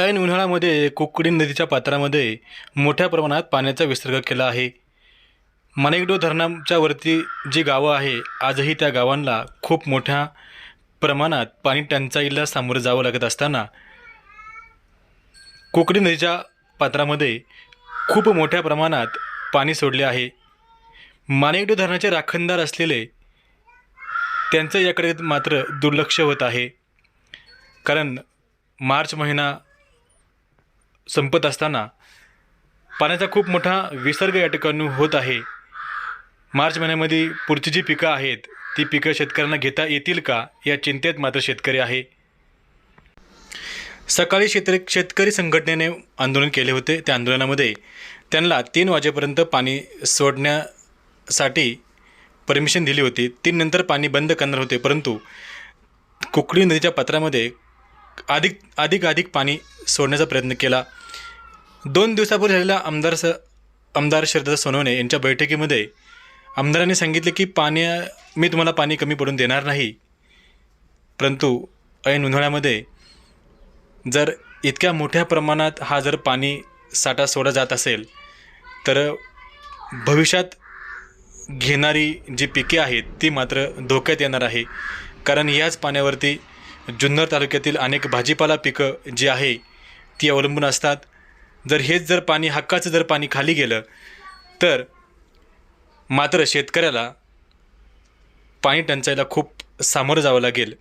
ऐन उन्हाळ्यामध्ये कुकडी नदीच्या पात्रामध्ये मोठ्या प्रमाणात पाण्याचा विसर्ग केला आहे. मानेगडो धरणाच्या वरती जी गावं आहे आजही त्या गावांना खूप मोठ्या प्रमाणात पाणी टंचाईला सामोरं जावं लागत असताना कुकडी नदीच्या पात्रामध्ये खूप मोठ्या प्रमाणात पाणी सोडले आहे. मानेकडो धरणाचे राखणदार असलेले त्यांचं याकडे मात्र दुर्लक्ष होत आहे. कारण मार्च महिना संपत असताना पाण्याचा खूप मोठा विसर्ग या ठिकाणी होत आहे. मार्च महिन्यामध्ये पुढची जी पिकं आहेत ती पिकं शेतकऱ्यांना घेता येतील का या चिंतेत मात्र शेतकरी आहे. सकाळी शेतकरी शेतकरी संघटनेने आंदोलन केले होते. त्या आंदोलनामध्ये त्यांना तीन वाजेपर्यंत पाणी सोडण्यासाठी परमिशन दिली होती. तीन नंतर पाणी बंद करणार होते परंतु कुकडी नदीच्या पात्रामध्ये अधिक अधिक अधिक पाणी सोडण्याचा प्रयत्न केला. दोन दिवसापूर्वी झालेल्या आमदार स आमदार शरद सोनवणे यांच्या बैठकीमध्ये आमदारांनी सांगितले की पाणी मी तुम्हाला पाणी कमी पडून देणार नाही. परंतु ऐन उन्हाळ्यामध्ये जर इतक्या मोठ्या प्रमाणात हा जर पाणी साठा सोडा जात असेल तर भविष्यात घेणारी जी पिके आहेत ती मात्र धोक्यात येणार आहे. कारण याच पाण्यावरती जुन्नर तालुक्यातील अनेक भाजीपाला पिकं जी आहे ती अवलंबून असतात. जर हेच जर पाणी हक्काचं जर पाणी खाली गेलं तर मात्र शेतकऱ्याला पाणी टंचाईला खूप सामोरं जावं लागेल.